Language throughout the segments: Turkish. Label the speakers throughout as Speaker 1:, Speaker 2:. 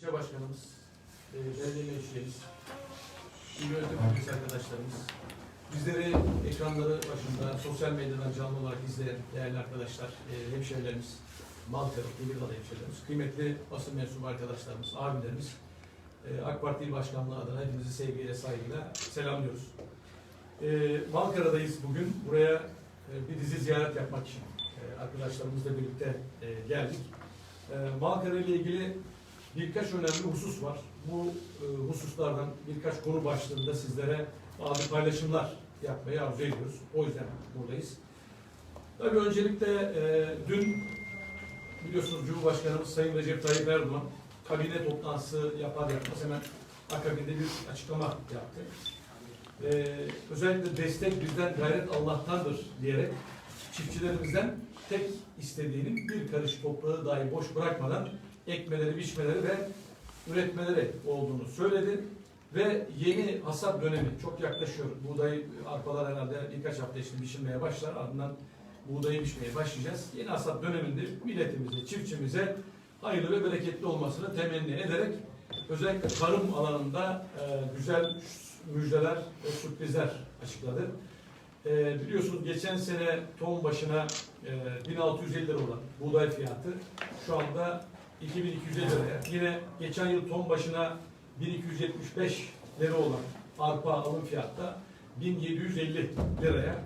Speaker 1: İlçe başkanımız, e, belediye meclislerimiz, il yönetim kurulu arkadaşlarımız, bizleri ekranları başında sosyal medyadan canlı olarak izleyen değerli arkadaşlar, e, hemşehrilerimiz, Malkara, Demirdağ hemşehrilerimiz, kıymetli basın mensubu arkadaşlarımız, abilerimiz, e, AK Parti İl Başkanlığı adına hepinizi sevgiyle, saygıyla selamlıyoruz. E, Malkara'dayız bugün. Buraya e, bir dizi ziyaret yapmak için e, arkadaşlarımızla birlikte e, geldik. E, Malkara ile ilgili birkaç önemli husus var. Bu e, hususlardan birkaç konu başlığında sizlere bazı paylaşımlar yapmayı arzu ediyoruz. O yüzden buradayız. Tabii öncelikle e, dün biliyorsunuz Cumhurbaşkanımız Sayın Recep Tayyip Erdoğan kabine toplantısı yapar yapmaz hemen akabinde bir açıklama yaptı. E, özellikle destek bizden gayret Allah'tandır diyerek çiftçilerimizden tek istediğinin bir karış toprağı dahi boş bırakmadan ekmeleri, biçmeleri ve üretmeleri olduğunu söyledi. Ve yeni hasat dönemi çok yaklaşıyor. Buğday, arpalar herhalde birkaç hafta içinde biçilmeye başlar. Ardından buğdayı biçmeye başlayacağız. Yeni hasat döneminde milletimize, çiftçimize hayırlı ve bereketli olmasını temenni ederek özellikle tarım alanında e, güzel müjdeler ve sürprizler açıkladı. E, biliyorsunuz geçen sene ton başına e, 1650 lira olan buğday fiyatı şu anda 2250 liraya. Yine geçen yıl ton başına 1275 lira olan arpa alım fiyatta 1750 liraya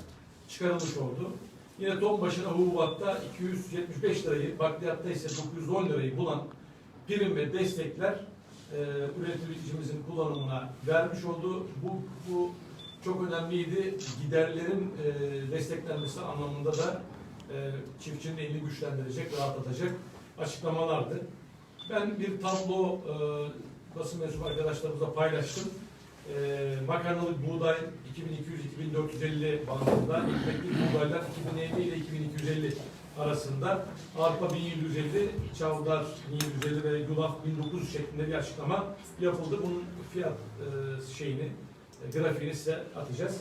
Speaker 1: çıkarılmış oldu. Yine ton başına hububatta 275 lirayı, bakliyatta ise 910 lirayı bulan prim ve destekler e, üreticimizin kullanımına vermiş oldu. Bu, bu çok önemliydi. Giderlerin e, desteklenmesi anlamında da e, çiftçinin elini güçlendirecek, rahatlatacak açıklamalardı. Ben bir tablo e, basın mensubu arkadaşlarımızla paylaştım. E, makarnalık buğday 2200-2450 bandında, ekmekli buğdaylar 2050 ile 2250 arasında, arpa 1750, çavdar 1750 ve yulaf 1900 şeklinde bir açıklama yapıldı. Bunun fiyat e, şeyini, e, grafiğini size atacağız.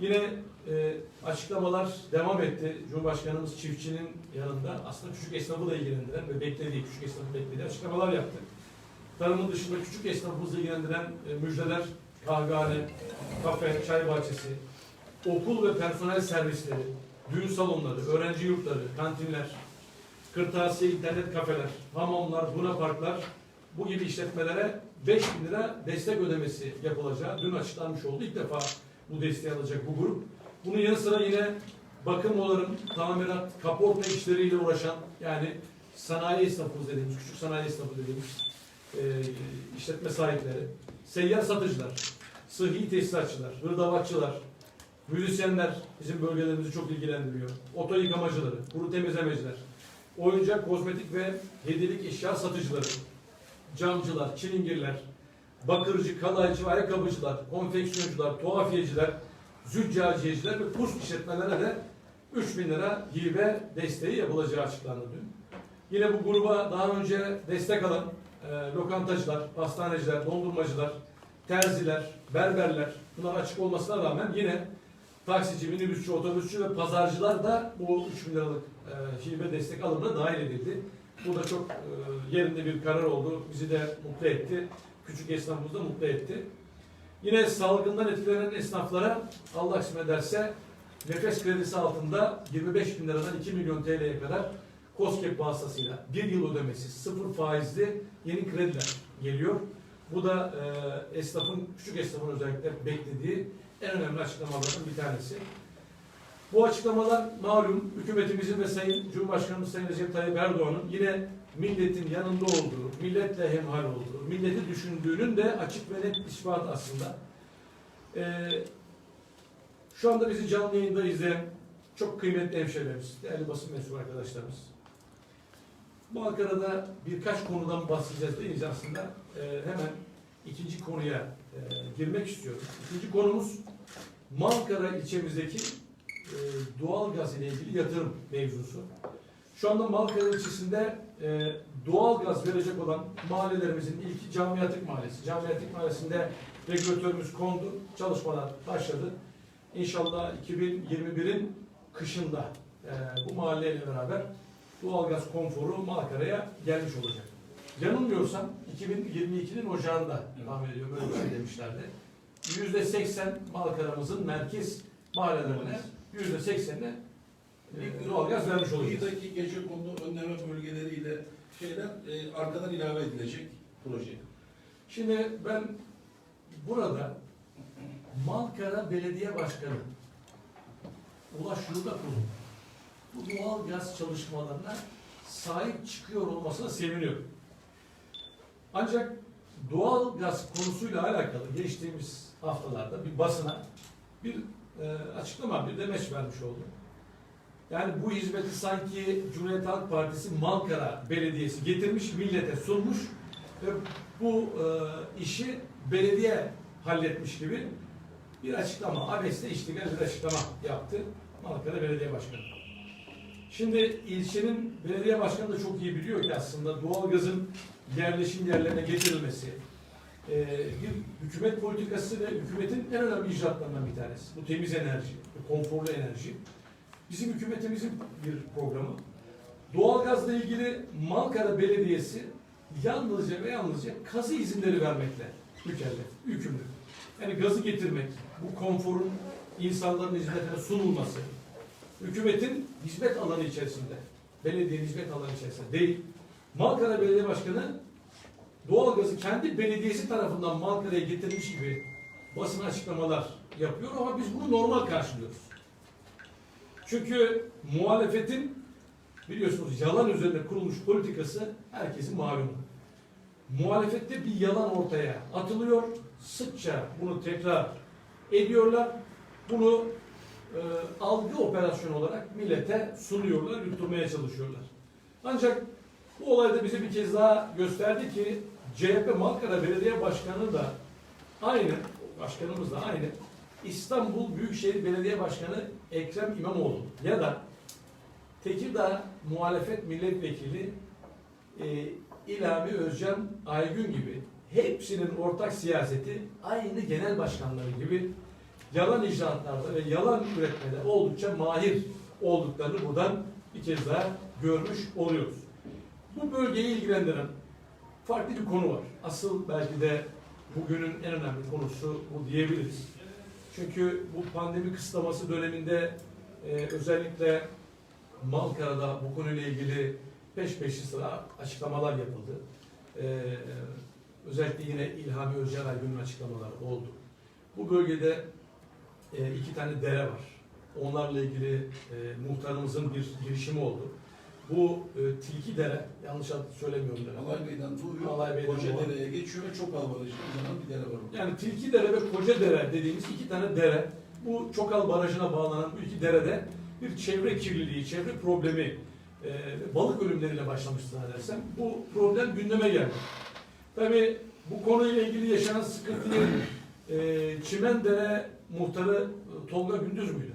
Speaker 1: Yine e, açıklamalar devam etti. Cumhurbaşkanımız çiftçinin yanında aslında küçük esnafı da ilgilendiren ve beklediği, küçük esnafı beklediği açıklamalar yaptı. Tarımın dışında küçük esnafımızı ilgilendiren e, müjdeler, kahvehane, kafe, çay bahçesi, okul ve personel servisleri, düğün salonları, öğrenci yurtları, kantinler, kırtasiye, internet kafeler, hamamlar, buna parklar bu gibi işletmelere 5 bin lira destek ödemesi yapılacağı dün açıklanmış oldu. İlk defa bu desteği alacak bu grup. Bunun yanı sıra yine bakım onarım, tamirat, kaporta işleriyle uğraşan yani sanayi esnafımız dediğimiz, küçük sanayi esnafı dediğimiz e, işletme sahipleri, seyyar satıcılar, sıhhi tesisatçılar, hırdavatçılar, müzisyenler bizim bölgelerimizi çok ilgilendiriyor. Oto yıkamacıları, kuru temizlemeciler, oyuncak, kozmetik ve hediyelik eşya satıcıları, camcılar, çilingirler, bakırcı, kalaycı, ayakkabıcılar, konfeksiyoncular, tuhafiyeciler, züccaciyeciler ve pus işletmelere de 3 bin lira hibe desteği yapılacağı açıklandı dün. Yine bu gruba daha önce destek alan e, lokantacılar, pastaneciler, dondurmacılar, terziler, berberler bunlar açık olmasına rağmen yine taksici, minibüsçü, otobüsçü ve pazarcılar da bu 3 bin liralık e, hibe destek alımına dahil edildi. Bu da çok e, yerinde bir karar oldu. Bizi de mutlu etti. Küçük esnafımızı da mutlu etti. Yine salgından etkilenen esnaflara Allah kısmet ederse nefes kredisi altında 25 bin liradan 2 milyon TL'ye kadar COSGAP vasıtasıyla bir yıl ödemesi sıfır faizli yeni krediler geliyor. Bu da e, esnafın, küçük esnafın özellikle beklediği en önemli açıklamalardan bir tanesi. Bu açıklamalar malum hükümetimizin ve Sayın Cumhurbaşkanımız Sayın Recep Tayyip Erdoğan'ın yine milletin yanında olduğu, milletle hemhal olduğu, milleti düşündüğünün de açık ve net ispatı aslında. Ee, şu anda bizi canlı yayında izleyen çok kıymetli hemşehrilerimiz, değerli basın mensubu arkadaşlarımız. Bu Ankara'da birkaç konudan bahsedeceğiz deyince aslında e, hemen ikinci konuya e, girmek istiyorum. İkinci konumuz Malkara ilçemizdeki e, doğal gaz ile ilgili yatırım mevzusu. Şu anda Malkaya ilçesinde e, doğal gaz verecek olan mahallelerimizin ilki Camiatık Mahallesi. Camiatık Mahallesi'nde regülatörümüz kondu. Çalışmalar başladı. İnşallah 2021'in kışında e, bu mahalleyle beraber doğal gaz konforu Malkara'ya gelmiş olacak. Yanılmıyorsam 2022'nin ocağında tahmin ediyorum öyle bir şey demişlerdi. %80 Malkara'mızın merkez mahallelerine %80'ine bir güroya vermiş olacağız.
Speaker 2: İdaki gece kondu önleme bölgeleriyle şeyden e, arkadan ilave edilecek proje.
Speaker 1: Şimdi ben burada Malkara Belediye Başkanı Ulaş Yurda Kurum bu doğal gaz çalışmalarına sahip çıkıyor olmasına seviniyorum. Ancak doğal gaz konusuyla alakalı geçtiğimiz haftalarda bir basına bir e, açıklama, bir demeç vermiş oldum. Yani bu hizmeti sanki Cumhuriyet Halk Partisi Malkara Belediyesi getirmiş, millete sunmuş ve bu e, işi belediye halletmiş gibi bir açıklama, abesle iştigal bir açıklama yaptı Malkara Belediye Başkanı. Şimdi ilçenin belediye başkanı da çok iyi biliyor ki aslında doğalgazın yerleşim yerlerine getirilmesi e, bir hükümet politikası ve hükümetin en önemli icraatlarından bir tanesi. Bu temiz enerji, bu konforlu enerji. Bizim hükümetimizin bir programı. Doğalgazla ilgili Malkara Belediyesi yalnızca ve yalnızca kazı izinleri vermekle mükellef, yükümlü. Yani gazı getirmek, bu konforun insanların hizmetine sunulması, hükümetin hizmet alanı içerisinde, belediyenin hizmet alanı içerisinde değil. Malkara Belediye Başkanı doğalgazı kendi belediyesi tarafından Malkara'ya getirmiş gibi basın açıklamalar yapıyor ama biz bunu normal karşılıyoruz. Çünkü muhalefetin biliyorsunuz yalan üzerine kurulmuş politikası herkesin malumu. Muhalefette bir yalan ortaya atılıyor. Sıkça bunu tekrar ediyorlar. Bunu e, algı operasyonu olarak millete sunuyorlar, yutturmaya çalışıyorlar. Ancak bu olay da bize bir kez daha gösterdi ki CHP Malkara Belediye Başkanı da aynı, başkanımız da aynı İstanbul Büyükşehir Belediye Başkanı Ekrem İmamoğlu ya da Tekirdağ Muhalefet Milletvekili e, İlhami Özcan Aygün gibi hepsinin ortak siyaseti aynı genel başkanları gibi yalan icraatlarda ve yalan üretmede oldukça mahir olduklarını buradan bir kez daha görmüş oluyoruz. Bu bölgeyi ilgilendiren farklı bir konu var. Asıl belki de bugünün en önemli konusu bu diyebiliriz. Çünkü bu pandemi kısıtlaması döneminde e, özellikle Malkara'da bu konuyla ilgili peş peşi sıra açıklamalar yapıldı. E, özellikle yine İlhami Özcan Aygün'ün açıklamaları oldu. Bu bölgede e, iki tane dere var. Onlarla ilgili e, muhtarımızın bir girişimi oldu. Bu e, Tilki Dere, yanlış söylemiyorum. derim.
Speaker 2: Alay Bey'den doğuyor,
Speaker 1: Alay Bey'den
Speaker 2: Koca
Speaker 1: doğuyor.
Speaker 2: Dere'ye geçiyor ve çok albarajlı uzanan bir dere var orada.
Speaker 1: Yani Tilki Dere ve Koca Dere dediğimiz iki tane dere. Bu Çokal Barajı'na bağlanan bu iki derede bir çevre kirliliği, çevre problemi, e, balık ölümleriyle başlamıştı zannedersem. Bu problem gündeme geldi. Tabii bu konuyla ilgili yaşanan sıkıntıyı e, Çimendere muhtarı e, Tolga Gündüz müydü?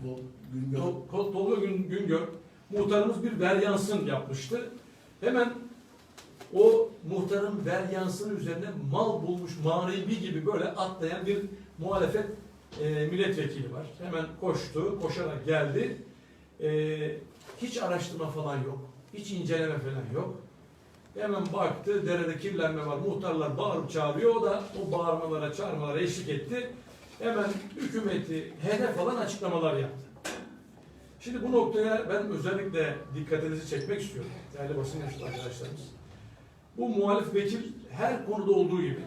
Speaker 2: Güngör.
Speaker 1: Tol- Tol- Tolga Gün, Güngör muhtarımız bir veryansın yapmıştı. Hemen o muhtarın veryansının üzerine mal bulmuş manevi gibi böyle atlayan bir muhalefet e, milletvekili var. Hemen koştu, koşarak geldi. E, hiç araştırma falan yok. Hiç inceleme falan yok. Hemen baktı, derede kirlenme var. Muhtarlar bağırıp çağırıyor. O da o bağırmalara, çağırmalara eşlik etti. Hemen hükümeti hedef alan açıklamalar yaptı. Şimdi bu noktaya ben özellikle dikkatinizi çekmek istiyorum. Değerli basın mensubu arkadaşlarımız. Bu muhalif vekil her konuda olduğu gibi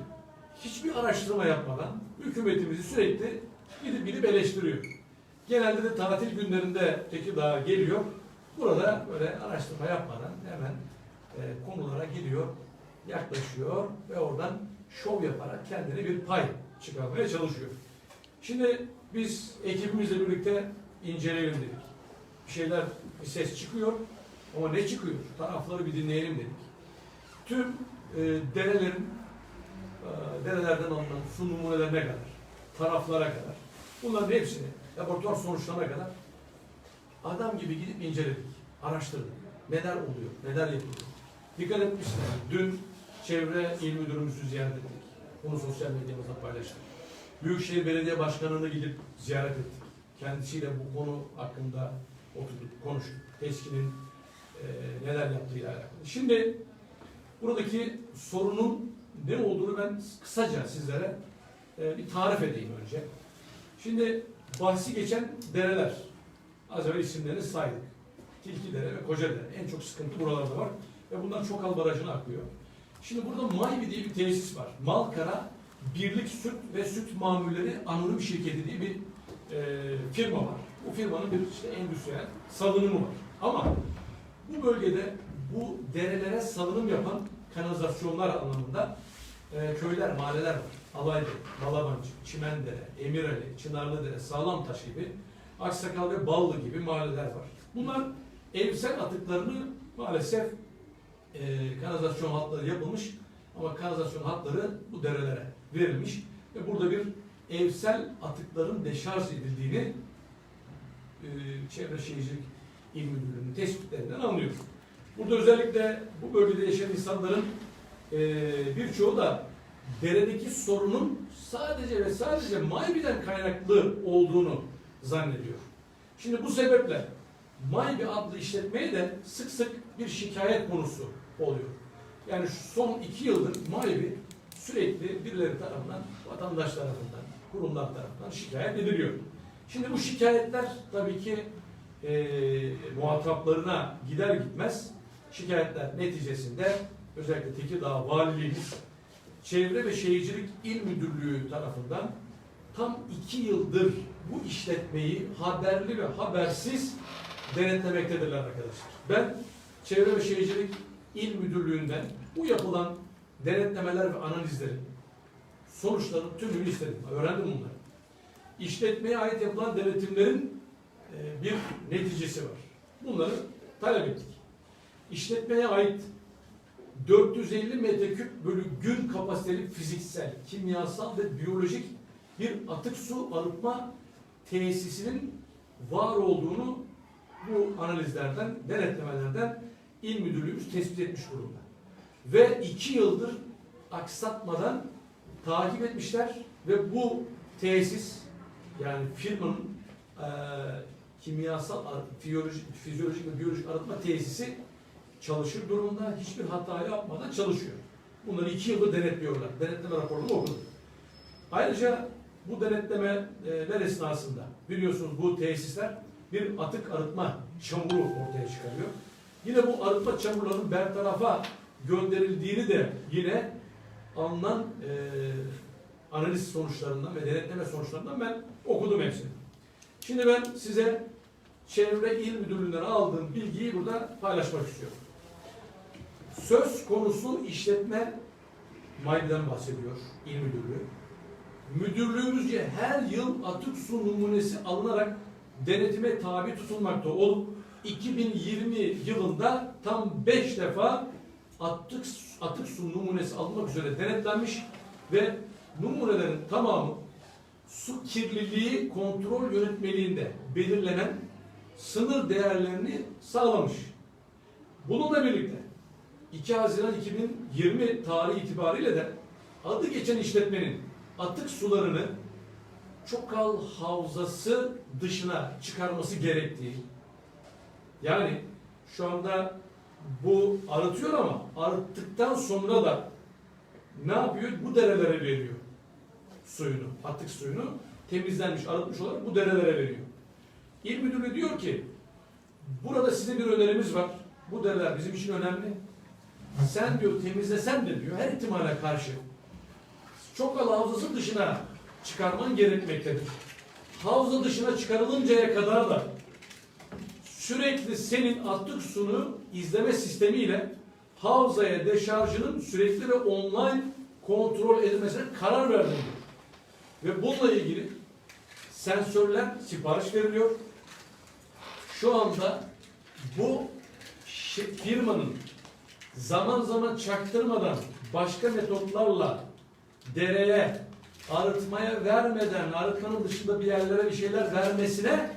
Speaker 1: hiçbir araştırma yapmadan hükümetimizi sürekli gidip gidip eleştiriyor. Genelde de tatil günlerinde Tekirdağ'a geliyor. Burada böyle araştırma yapmadan hemen e, konulara gidiyor, yaklaşıyor ve oradan şov yaparak kendine bir pay çıkarmaya çalışıyor. Şimdi biz ekibimizle birlikte inceleyelim dedik. Bir şeyler, bir ses çıkıyor ama ne çıkıyor? Tarafları bir dinleyelim dedik. Tüm e, derelerin, e, derelerden alınan su numunelerine kadar, taraflara kadar, bunların hepsini laboratuvar sonuçlarına kadar adam gibi gidip inceledik, araştırdık. Neler oluyor, neler yapılıyor. Dikkat etmişsiniz. Dün çevre il müdürümüzü ziyaret ettik. Bunu sosyal medyamızda paylaştık. Büyükşehir Belediye Başkanı'nı gidip ziyaret ettik. Kendisiyle bu konu hakkında oturduk, konuştuk. TESKİ'nin e, neler yaptığıyla alakalı. Şimdi Buradaki sorunun ne olduğunu ben kısaca sizlere e, bir tarif edeyim önce. Şimdi bahsi geçen dereler. Az evvel isimlerini saydık. Tilkidere ve Kocadere. En çok sıkıntı buralarda var. Ve bunlar Çokal Barajı'na akıyor. Şimdi burada Maybi diye bir tesis var. Malkara Birlik Süt ve Süt Mamulleri Anonim Şirketi diye bir e, firma var. Bu firmanın bir işte endüstriyel salınımı var. Ama bu bölgede bu derelere salınım yapan kanalizasyonlar anlamında e, köyler, mahalleler var. Alaydere, Balabancı, Çimendere, Emirali, Çınarlıdere, Sağlamtaş gibi, Aksakal ve Ballı gibi mahalleler var. Bunlar evsel atıklarını maalesef e, kanalizasyon hatları yapılmış ama kanalizasyon hatları bu derelere verilmiş ve burada bir evsel atıkların deşarj edildiğini Çevre Şehircilik İl Müdürlüğü'nün tespitlerinden anlıyoruz. Burada özellikle bu bölgede yaşayan insanların e, birçoğu da deredeki sorunun sadece ve sadece Maybi'den kaynaklı olduğunu zannediyor. Şimdi bu sebeple Maybi adlı işletmeye de sık sık bir şikayet konusu oluyor. Yani son iki yıldır Maybi sürekli birileri tarafından, vatandaş tarafından, kurumlar tarafından şikayet ediliyor. Şimdi bu şikayetler tabii ki e, muhataplarına gider gitmez şikayetler neticesinde özellikle Tekirdağ Valiliğimiz Çevre ve Şehircilik İl Müdürlüğü tarafından tam iki yıldır bu işletmeyi haberli ve habersiz denetlemektedirler arkadaşlar. Ben Çevre ve Şehircilik İl Müdürlüğü'nden bu yapılan denetlemeler ve analizlerin sonuçlarının tümünü istedim. Öğrendim bunları. İşletmeye ait yapılan denetimlerin e, bir neticesi var. Bunları talep ettik. İşletmeye ait 450 metreküp bölü gün kapasiteli fiziksel, kimyasal ve biyolojik bir atık su arıtma tesisinin var olduğunu bu analizlerden, denetlemelerden il müdürlüğümüz tespit etmiş durumda. Ve iki yıldır aksatmadan takip etmişler ve bu tesis yani firmanın eee kimyasal, fiyolojik, fizyolojik ve biyolojik arıtma tesisi çalışır durumda. Hiçbir hata yapmadan çalışıyor. Bunları iki yıldır denetliyorlar. Denetleme raporunu okudum. Ayrıca bu denetlemeler esnasında biliyorsunuz bu tesisler bir atık arıtma çamuru ortaya çıkarıyor. Yine bu arıtma çamurlarının bertarafa gönderildiğini de yine alınan e, analiz sonuçlarından ve denetleme sonuçlarından ben okudum hepsini. Şimdi ben size Çevre İl Müdürlüğü'nden aldığım bilgiyi burada paylaşmak istiyorum. Söz konusu işletme Maybi'den bahsediyor İl Müdürlüğü. Müdürlüğümüzce her yıl atık su numunesi alınarak denetime tabi tutulmakta olup 2020 yılında tam 5 defa atık, atık su numunesi alınmak üzere denetlenmiş ve numunelerin tamamı su kirliliği kontrol yönetmeliğinde belirlenen sınır değerlerini sağlamış. Bununla birlikte 2 Haziran 2020 tarihi itibariyle de adı geçen işletmenin atık sularını Çokal Havzası dışına çıkarması gerektiği yani şu anda bu arıtıyor ama arıttıktan sonra da ne yapıyor? Bu derelere veriyor suyunu, atık suyunu temizlenmiş, arıtmış olarak bu derelere veriyor. İl Müdürlüğü diyor ki burada size bir önerimiz var. Bu dereler bizim için önemli. Sen diyor temizlesen de diyor her ihtimale karşı Çokal Havzası dışına çıkarman gerekmektedir. Havza dışına çıkarılıncaya kadar da sürekli senin atık sunu izleme sistemiyle havzaya deşarjının sürekli ve online kontrol edilmesine karar verdim. Ve bununla ilgili sensörler sipariş veriliyor. Şu anda bu firmanın zaman zaman çaktırmadan başka metotlarla dereye arıtmaya vermeden arıtmanın dışında bir yerlere bir şeyler vermesine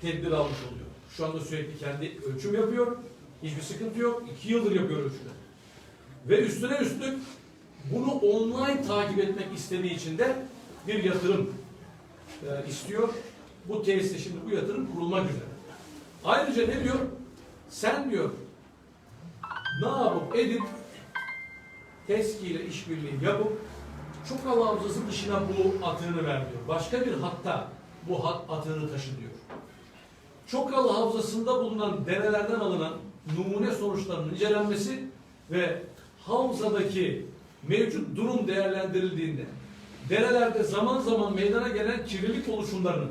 Speaker 1: tedbir almış oluyor. Şu anda sürekli kendi ölçüm yapıyor. Hiçbir sıkıntı yok. İki yıldır yapıyor ölçümleri. Ve üstüne üstlük bunu online takip etmek istediği için de bir yatırım e, istiyor. Bu tesiste şimdi bu yatırım kurulmak üzere. Ayrıca ne diyor? Sen diyor ne yapıp edip TESKİ ile işbirliği yapıp Çokal Havzası dışına bu atığını ver diyor. Başka bir hatta bu hat atığını taşı diyor. Çokal Havzası'nda bulunan derelerden alınan numune sonuçlarının incelenmesi ve havzadaki mevcut durum değerlendirildiğinde derelerde zaman zaman meydana gelen kirlilik oluşumlarının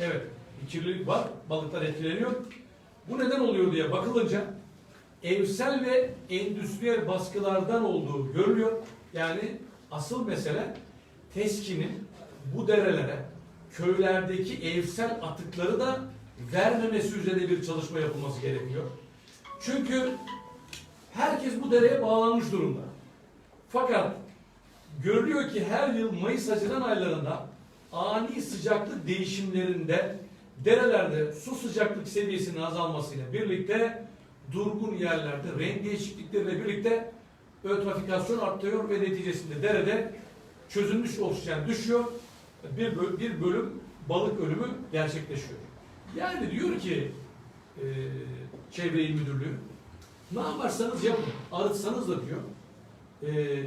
Speaker 1: evet bir kirlilik var, balıklar etkileniyor. Bu neden oluyor diye bakılınca evsel ve endüstriyel baskılardan olduğu görülüyor. Yani asıl mesele TESKİ'nin bu derelere köylerdeki evsel atıkları da vermemesi üzerine bir çalışma yapılması gerekiyor. Çünkü herkes bu dereye bağlanmış durumda. Fakat görülüyor ki her yıl Mayıs-Haziran aylarında ani sıcaklık değişimlerinde derelerde su sıcaklık seviyesinin azalmasıyla birlikte durgun yerlerde renk değişiklikleriyle birlikte ötrafikasyon artıyor ve neticesinde derede çözülmüş oksijen düşüyor. Bir, böl- bir bölüm balık ölümü gerçekleşiyor. Yani diyor ki e, Çevre İl Müdürlüğü ne yaparsanız yapın, arıtsanız da diyor. e,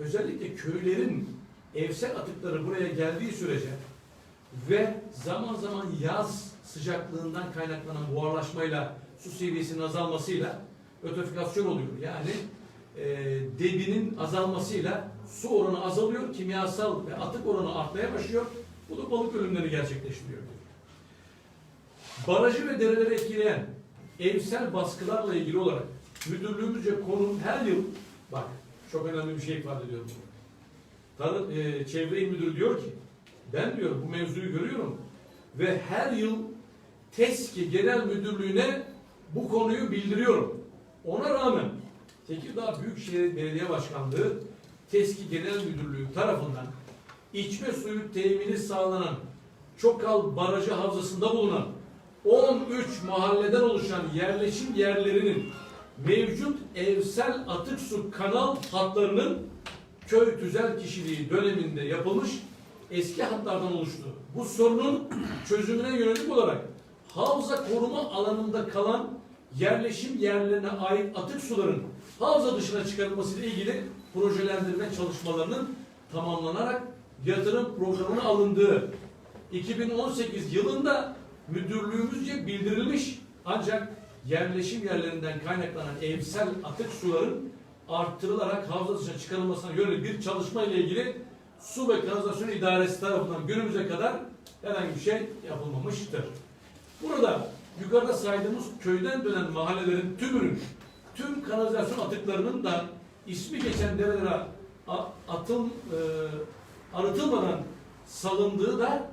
Speaker 1: özellikle köylerin evsel atıkları buraya geldiği sürece ve zaman zaman yaz sıcaklığından kaynaklanan buharlaşmayla su seviyesinin azalmasıyla ötrofikasyon oluyor. Yani e, debinin azalmasıyla su oranı azalıyor, kimyasal ve atık oranı artmaya başlıyor. Bu da balık ölümleri gerçekleştiriyor. Barajı ve dereleri etkileyen evsel baskılarla ilgili olarak müdürlüğümüzce konu her yıl bak çok önemli bir şey ifade ediyorum. Tarım, e, Çevre İl Müdürü diyor ki ben diyor bu mevzuyu görüyorum ve her yıl TESKİ Genel Müdürlüğü'ne bu konuyu bildiriyorum. Ona rağmen Tekirdağ Büyükşehir Belediye Başkanlığı TESKİ Genel Müdürlüğü tarafından içme suyu temini sağlanan Çokal Barajı Havzası'nda bulunan 13 mahalleden oluşan yerleşim yerlerinin mevcut evsel atık su kanal hatlarının köy tüzel kişiliği döneminde yapılmış eski hatlardan oluştu. Bu sorunun çözümüne yönelik olarak havza koruma alanında kalan yerleşim yerlerine ait atık suların havza dışına çıkarılması ile ilgili projelendirme çalışmalarının tamamlanarak yatırım programına alındığı 2018 yılında müdürlüğümüzce bildirilmiş ancak yerleşim yerlerinden kaynaklanan evsel atık suların arttırılarak havza dışına çıkarılmasına yönelik bir çalışma ile ilgili Su ve Kanalizasyon İdaresi tarafından günümüze kadar herhangi bir şey yapılmamıştır. Burada yukarıda saydığımız köyden dönen mahallelerin tümünün tüm kanalizasyon atıklarının da ismi geçen derelere a- atım e, arıtılmadan salındığı da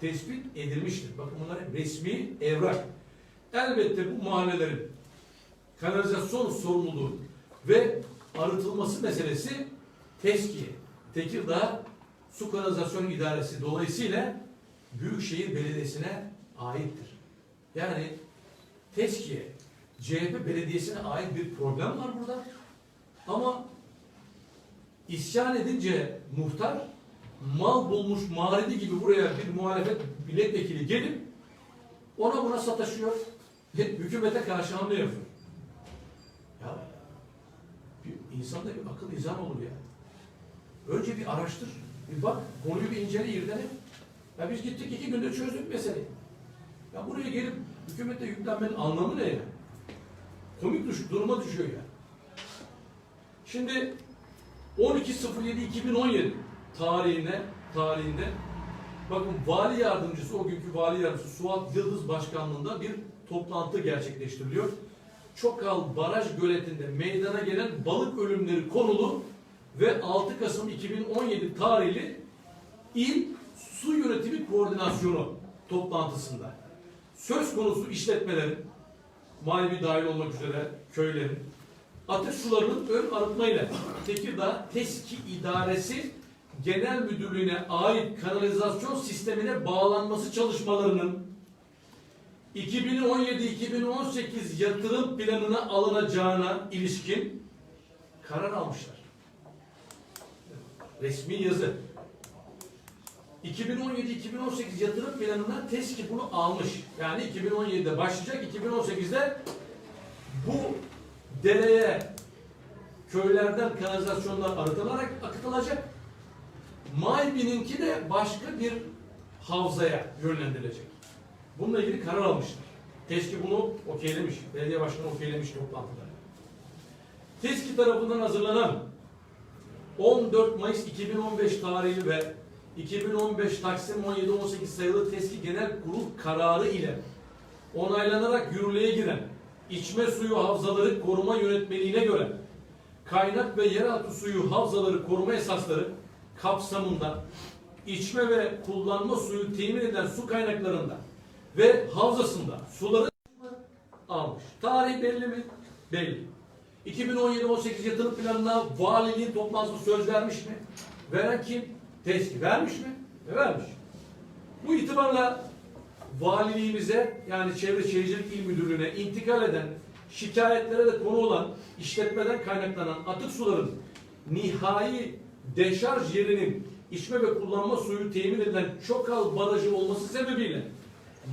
Speaker 1: tespit edilmiştir. Bakın bunlar resmi evrak. Elbette bu mahallelerin kanalizasyon sorumluluğu ve arıtılması meselesi TESKİ, Tekirdağ Su Kanalizasyon İdaresi dolayısıyla Büyükşehir Belediyesi'ne aittir. Yani TESKİ'ye, CHP Belediyesi'ne ait bir problem var burada. Ama isyan edince muhtar mal bulmuş mağridi gibi buraya bir muhalefet milletvekili gelip ona buna sataşıyor. Hükümete karşı hamle yapıyor. Ya bir insanda bir akıl izan olur ya. Önce bir araştır. Bir bak, konuyu bir incele, irdele. Ya biz gittik iki günde çözdük meseleyi. Ya buraya gelip hükümete yüklenmenin anlamı ne ya? Komik düş, duruma düşüyor ya. Şimdi 12.07.2017 tarihine tarihinde bakın vali yardımcısı o günkü vali yardımcısı Suat Yıldız başkanlığında bir toplantı gerçekleştiriliyor. Çokal Baraj Göleti'nde meydana gelen balık ölümleri konulu ve 6 Kasım 2017 tarihli İl Su Yönetimi Koordinasyonu toplantısında söz konusu işletmelerin manevi dahil olmak üzere köylerin atık sularının ön arıtmayla Tekirdağ TESKİ İdaresi Genel Müdürlüğü'ne ait kanalizasyon sistemine bağlanması çalışmalarının 2017-2018 yatırım planına alınacağına ilişkin karar almışlar. Resmi yazı. 2017-2018 yatırım planına TESKİ bunu almış. Yani 2017'de başlayacak, 2018'de bu dereye köylerden kanalizasyonlar arıtılarak akıtılacak. Maybi'ninki de başka bir havzaya yönlendirilecek. Bununla ilgili karar almışlar. TESKİ bunu okeylemiş. Belediye başkanı okeylemiş toplantıda. TESKİ tarafından hazırlanan 14 Mayıs 2015 tarihli ve 2015 Taksim 17-18 sayılı TESKİ Genel Kurul kararı ile onaylanarak yürürlüğe giren içme suyu havzaları koruma yönetmeliğine göre kaynak ve yeraltı suyu havzaları koruma esasları kapsamında içme ve kullanma suyu temin eden su kaynaklarında ve havzasında suları almış. Tarih belli mi? Belli. 2017-18 yatırım planına valiliğin toplantısı söz vermiş mi? Veren kim? TESKİ. Vermiş mi? E, vermiş. Bu itibarla valiliğimize yani Çevre Şehircilik İl Müdürlüğü'ne intikal eden şikayetlere de konu olan işletmeden kaynaklanan atık suların nihai deşarj yerinin içme ve kullanma suyu temin edilen Çokal Barajı olması sebebiyle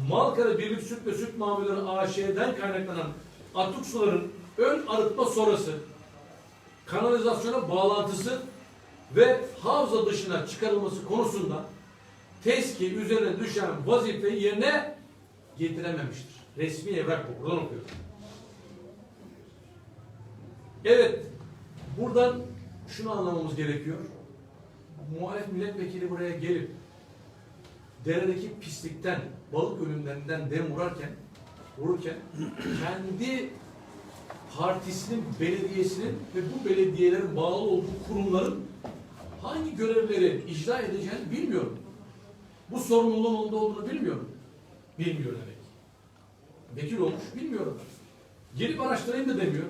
Speaker 1: Malkara Birlik Süt ve Süt Mamulleri AŞ'den kaynaklanan atık suların ön arıtma sonrası kanalizasyona bağlantısı ve havza dışına çıkarılması konusunda TESKİ üzerine düşen vazifeyi yerine getirememiştir. Resmi evrak bu. Buradan okuyorum. Evet. Buradan şunu anlamamız gerekiyor. Muhalef milletvekili buraya gelip deredeki pislikten, balık ölümlerinden dem vurarken, vururken kendi partisinin, belediyesinin ve bu belediyelerin bağlı olduğu kurumların hangi görevleri icra edeceğini bilmiyorum. Bu sorumluluğun onda olduğunu bilmiyorum. Bilmiyor demek. Vekil olmuş bilmiyorum. Gelip araştırayım da demiyor.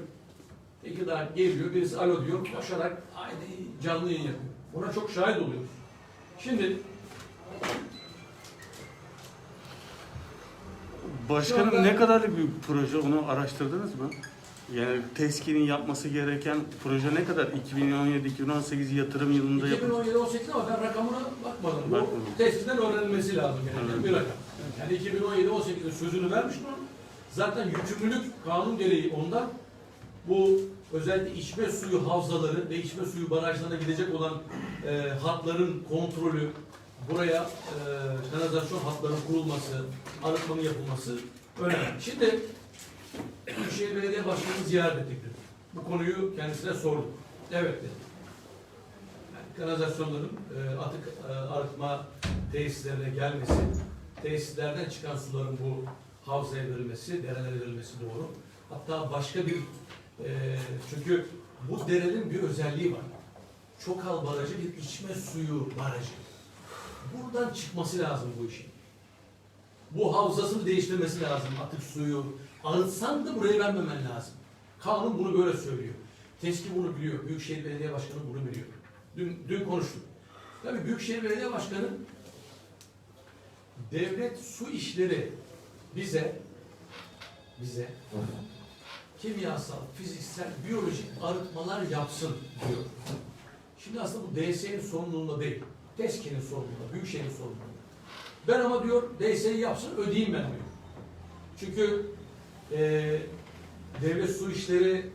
Speaker 1: Peki daha geliyor birisi alo diyor koşarak haydi canlı yayın yapıyor. Buna çok şahit oluyoruz. Şimdi
Speaker 3: Başkanım
Speaker 1: anda-
Speaker 3: ne kadarlık bir proje onu araştırdınız mı? Yani TESKİ'nin yapması gereken proje ne kadar? 2017-2018 yatırım yılında yapılmış.
Speaker 1: 2017-18 ama ben rakamına bakmadım. Bu
Speaker 3: Bakmadım.
Speaker 1: testiden öğrenilmesi lazım gereken
Speaker 3: Evet.
Speaker 1: bir rakam. Yani 2017-18'de sözünü vermiş mi? Zaten yükümlülük kanun gereği ondan bu özellikle içme suyu havzaları ve içme suyu barajlarına gidecek olan e, hatların kontrolü, buraya e, kanalizasyon hatlarının kurulması, arıtmanın yapılması önemli. Şimdi Büyükşehir Belediye Başkanı'nı ziyaret ettik. Bu konuyu kendisine sorduk. Evet dedi. Yani kanalizasyonların e, atık e, arıtma tesislerine gelmesi, tesislerden çıkan suların bu havzaya verilmesi, derelere verilmesi doğru. Hatta başka bir e, çünkü bu derenin bir özelliği var. Çokal Barajı bir içme suyu barajı. Buradan çıkması lazım bu işin. Bu havzasını değiştirmesi lazım atık suyu. Arıtsan da buraya vermemen lazım. Kanun bunu böyle söylüyor. TESKİ bunu biliyor. Büyükşehir Belediye Başkanı bunu biliyor. Dün, dün konuştuk. Tabii Büyükşehir Belediye Başkanı devlet su işleri bize bize kimyasal, fiziksel, biyolojik arıtmalar yapsın diyor. Şimdi aslında bu DSE'nin sorumluluğunda değil. TESKİ'nin sorumluluğunda, Büyükşehir'in sorumluluğunda. Ben ama diyor DSE'yi yapsın ödeyeyim ben diyor. Çünkü eee devlet su işleri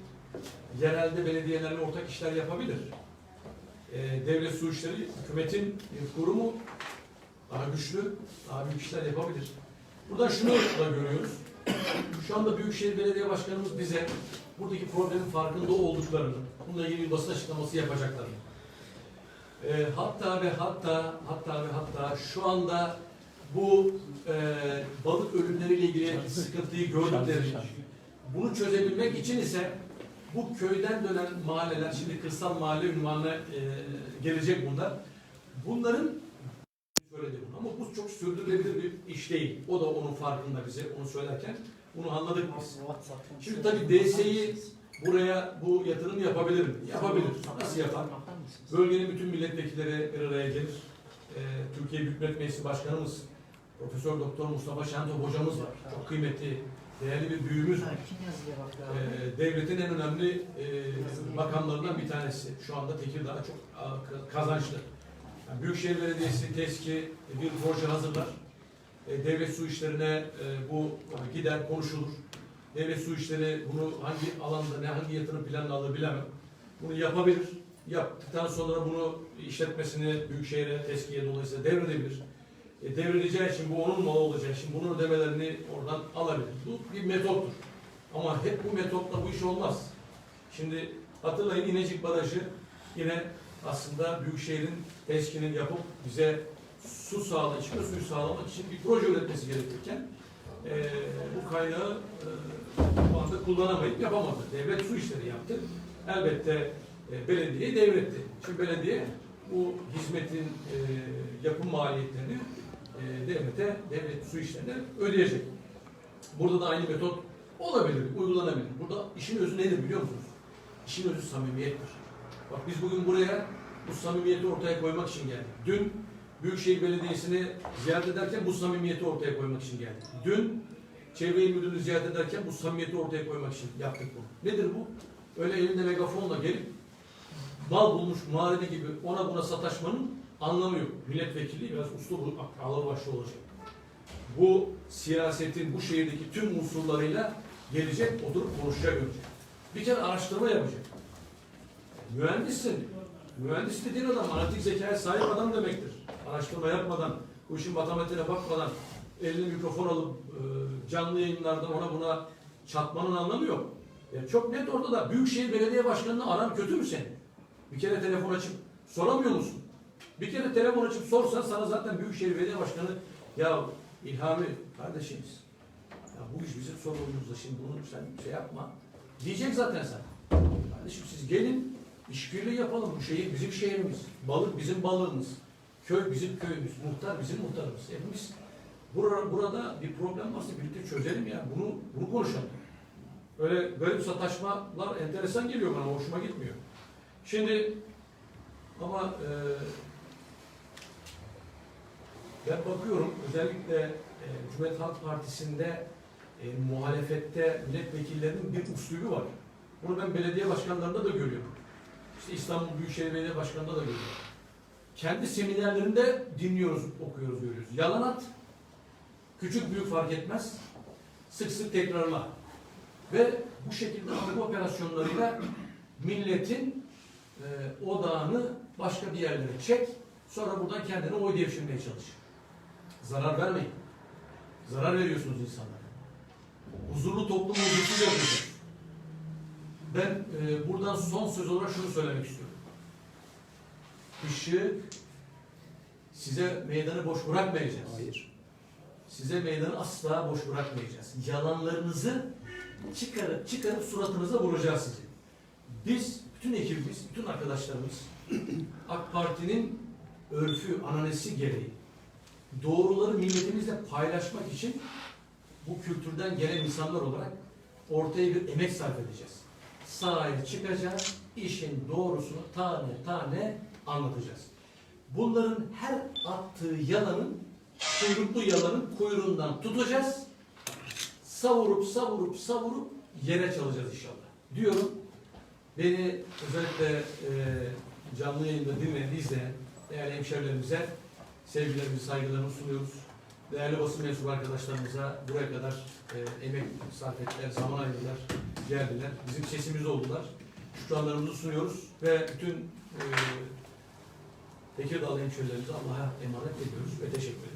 Speaker 1: yerelde belediyelerle ortak işler yapabilir. Eee devlet su işleri hükümetin bir kurumu daha güçlü, daha büyük işler yapabilir. Buradan şunu da görüyoruz. Şu anda Büyükşehir Belediye Başkanımız bize buradaki problemin farkında olduklarını, bununla ilgili bir basın açıklaması yapacaklarını, e, hatta ve hatta, hatta ve hatta şu anda bu e, balık ölümleriyle ilgili sıkıntıyı gördüklerini, bunu çözebilmek için ise bu köyden dönen mahalleler, şimdi kırsal mahalle ünvanına e, gelecek bunlar. Bunların söyledi bunu ama bu çok sürdürülebilir bir iş değil. O da onun farkında bize onu söylerken bunu anladık biz. Şimdi tabii DSE'yi buraya bu yatırım yapabilir mi? Yapabilir. Nasıl yapar? Bölgenin bütün milletvekilleri bir araya gelir. Ee, Türkiye Büyük Millet Meclisi Başkanımız Profesör Doktor Mustafa Şentop hocamız var. Çok kıymetli, değerli bir büyüğümüz var. Ee, devletin en önemli e, bakanlarından bir tanesi. Şu anda Tekirdağ çok kazançlı. Yani Büyükşehir Belediyesi TESKİ bir proje hazırlar. E, devlet su işlerine e, bu gider konuşulur. Devlet su işleri bunu hangi alanda ne hangi yatırım planını alır bilemem. bunu yapabilir. Yaptıktan sonra bunu işletmesini Büyükşehir'e, TESKİ'ye dolayısıyla devredebilir. E, devredeceği için bu onun malı olacağı için bunun ödemelerini oradan alabilir. Bu bir metottur. Ama hep bu metotla bu iş olmaz. Şimdi hatırlayın İnecik Barajı yine aslında Büyükşehir'in TESKİ'nin yapıp bize su sağla, içme suyu sağlamak için bir proje üretmesi gerekirken e, bu kaynağı e, bu anda kullanamayıp yapamadı. Devlet su işleri yaptı. Elbette e, belediyeye devretti. Şimdi belediye bu hizmetin e, yapım maliyetlerini e, devlete, devlet su işlerine ödeyecek. Burada da aynı metot olabilir, uygulanabilir. Burada işin özü nedir biliyor musunuz? İşin özü samimiyettir. Bak biz bugün buraya bu samimiyeti ortaya koymak için geldik. Dün Büyükşehir Belediyesi'ni ziyaret ederken bu samimiyeti ortaya koymak için geldik. Dün Çevre İl Müdürlüğü ziyaret ederken bu samimiyeti ortaya koymak için yaptık bunu. Nedir bu? Öyle elinde megafonla gelip mal bulmuş muharebe gibi ona buna sataşmanın anlamı yok. Milletvekilliği biraz uslu ağır başlı olacak. Bu siyasetin bu şehirdeki tüm unsurlarıyla gelecek, oturup konuşacak önce. Bir kere araştırma yapacak. Mühendissin. Mühendis dediğin adam analitik zekaya sahip adam demektir. Araştırma yapmadan, bu işin matematiğine bakmadan, eline mikrofon alıp e, canlı yayınlarda ona buna çatmanın anlamı yok. Ya çok net ortada. Büyükşehir Belediye Başkanı'nı aran kötü mü senin? Bir kere telefon açıp soramıyor musun? Bir kere telefon açıp sorsan sana zaten Büyükşehir Belediye Başkanı ya İlhami kardeşimiz ya bu iş bizim sorumluluğumuzda şimdi bunu sen şey yapma diyecek zaten sen. Kardeşim siz gelin işbirliği yapalım. Bu şehir bizim şehrimiz. Balık bizim balığımız. Köy bizim köyümüz. Muhtar bizim muhtarımız. Hepimiz burada, burada bir problem varsa birlikte çözelim ya. Bunu, bunu konuşalım. Öyle bir sataşmalar enteresan geliyor bana. Hoşuma gitmiyor. Şimdi ama e, ben bakıyorum özellikle e, Cumhuriyet Halk Partisi'nde e, muhalefette milletvekillerinin bir üslubu var. Bunu ben belediye başkanlarında da görüyorum. İşte İstanbul Büyükşehir Belediye Başkanı'nda da görüyorum. Kendi seminerlerinde dinliyoruz, okuyoruz, görüyoruz. Yalan at, küçük büyük fark etmez, sık sık tekrarla. Ve bu şekilde algı operasyonlarıyla milletin e, odağını başka bir yerlere çek, sonra buradan kendine oy devşirmeye çalış. Zarar vermeyin. Zarar veriyorsunuz insanlara. Huzurlu toplum huzurlu yapıyorsunuz. Ben e, buradan son söz olarak şunu söylemek istiyorum. Işık size meydanı boş bırakmayacağız.
Speaker 4: Hayır.
Speaker 1: Size meydanı asla boş bırakmayacağız. Yalanlarınızı çıkarıp çıkarıp suratınıza vuracağız sizi. Biz, bütün ekibimiz, bütün arkadaşlarımız AK Parti'nin örfü, ananesi gereği doğruları milletimizle paylaşmak için bu kültürden gelen insanlar olarak ortaya bir emek sarf edeceğiz. Sahaya çıkacağız, işin doğrusunu tane tane anlatacağız. Bunların her attığı yalanın, kuyruklu yalanın kuyruğundan tutacağız. Savurup savurup savurup yere çalacağız inşallah. Diyorum. Beni özellikle e, canlı yayında dinleyen, izleyen değerli hemşerilerimize sevgilerimizi, saygılarımızı sunuyoruz. Değerli basın mensubu arkadaşlarımıza buraya kadar e, emek sarf ettiler, zaman ayırdılar, geldiler. Bizim sesimiz oldular. Şükranlarımızı sunuyoruz ve bütün e, Tekirdağlı hemşehrilerimize Allah'a emanet ediyoruz ve teşekkür ediyoruz.